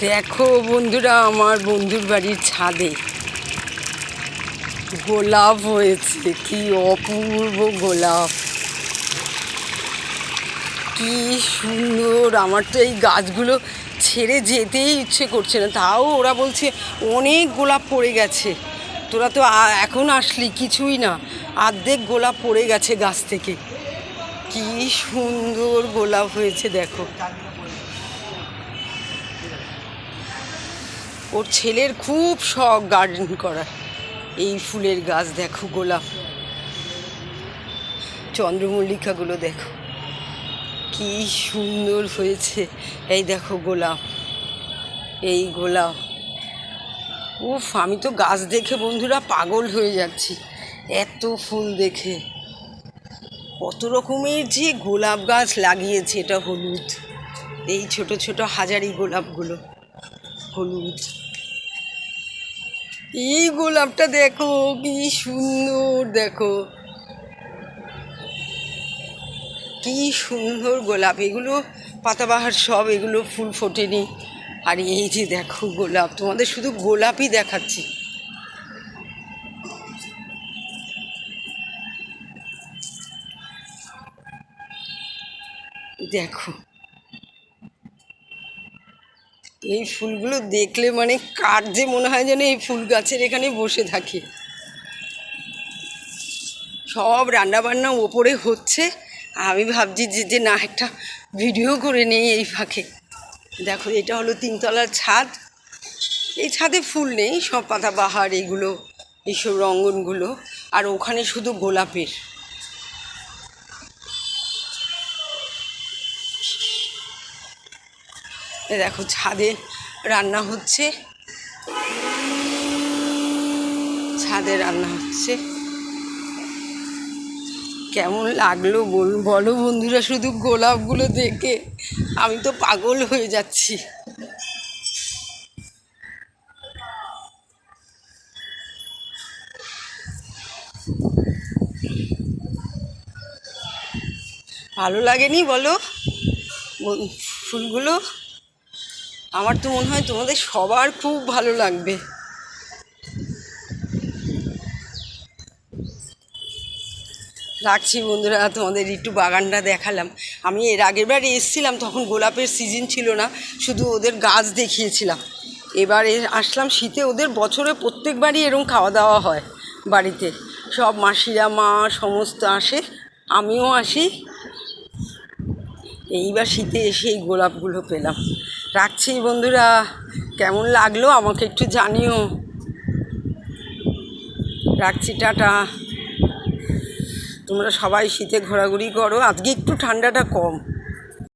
দেখো বন্ধুরা, আমার বন্ধুর বাড়ির ছাদে গোলাপ হয়েছে। কি অপূর্ব গোলাপ। কি সুন্দর। আমার তো এই গাছগুলো ছেড়ে যেতেই ইচ্ছে করছে না। তাও ওরা বলছে, অনেক গোলাপ পড়ে গেছে। তোরা তো এখন আসলি, কিছুই না। অর্ধেক গোলাপ পড়ে গেছে গাছ থেকে। কি সুন্দর গোলাপ হয়েছে, দেখো। ওর ছেলের খুব শখ গার্ডেন করার। এই ফুলের গাছ দেখো গোলাপ। চন্দ্রমল্লিকাগুলো দেখো। কি সুন্দর হয়েছে। এই দেখো গোলাপ। এই গোলাপ। উফ, আমি তো গাছ দেখে বন্ধুরা পাগল হয়ে যাচ্ছি। এত ফুল দেখে। কত রকমের যে গোলাপ গাছ লাগিয়েছে এটা হলুদ। এই ছোট ছোট হাজারি গোলাপগুলো। হলুদ। এই গোলাপটা দেখো, কি সুন্দর, দেখো। কি সুন্দর গোলাপ, এগুলো পাতাবাহার সব এগুলো ফুল ফোটেনি। আর এই যে দেখো গোলাপ, তোমাদের শুধু গোলাপই দেখাচ্ছি। দেখো। এই ফুলগুলো দেখলে মানে কার যে মনে হয় যেন এই ফুল গাছের এখানে বসে থাকে। সব রান্নাবান্না ওপরে হচ্ছে। আমি ভাবছি যে যে না, একটা ভিডিও করে নেই এই ফাঁকে। দেখো, এটা হলো তিনতলার ছাদ। এই ছাদে ফুল নেই, সব পাতাবাহার এগুলো, এইসব রঙ্গনগুলো। আর ওখানে শুধু গোলাপের। দেখো ছাদে রান্না হচ্ছে। ছাদে রান্না হচ্ছে। কেমন লাগল বল, বলো বন্ধুরা শুধু গোলাপগুলো দেখে। আমি তো পাগল হয়ে যাচ্ছি। ভালো লাগেনি বলো, ফুলগুলো? আমার তো মনে হয় তোমাদের সবার খুব ভালো লাগবে। রাখছি বন্ধুরা, তোমাদের একটু বাগানটা দেখালাম। আমি এর আগের বার এসেছিলাম, তখন গোলাপের সিজন ছিল না, শুধু ওদের গাছ দেখিয়েছিলাম। এবার আসলাম শীতে, ওদের বছরে প্রত্যেকবারই এরকম খাওয়া দাওয়া হয় বাড়িতে। সব মাসিরা, মা, সমস্ত আসে, আমিও আসি। এইবার শীতে এসে এই গোলাপগুলো পেলাম। রাখছি বন্ধুরা। কেমন লাগল আমাকে একটু জানিও। রাখছি, টাটা। তোমরা সবাই শীতে ঘোরাঘুরি করো। আজকে একটু ঠান্ডাটা কম।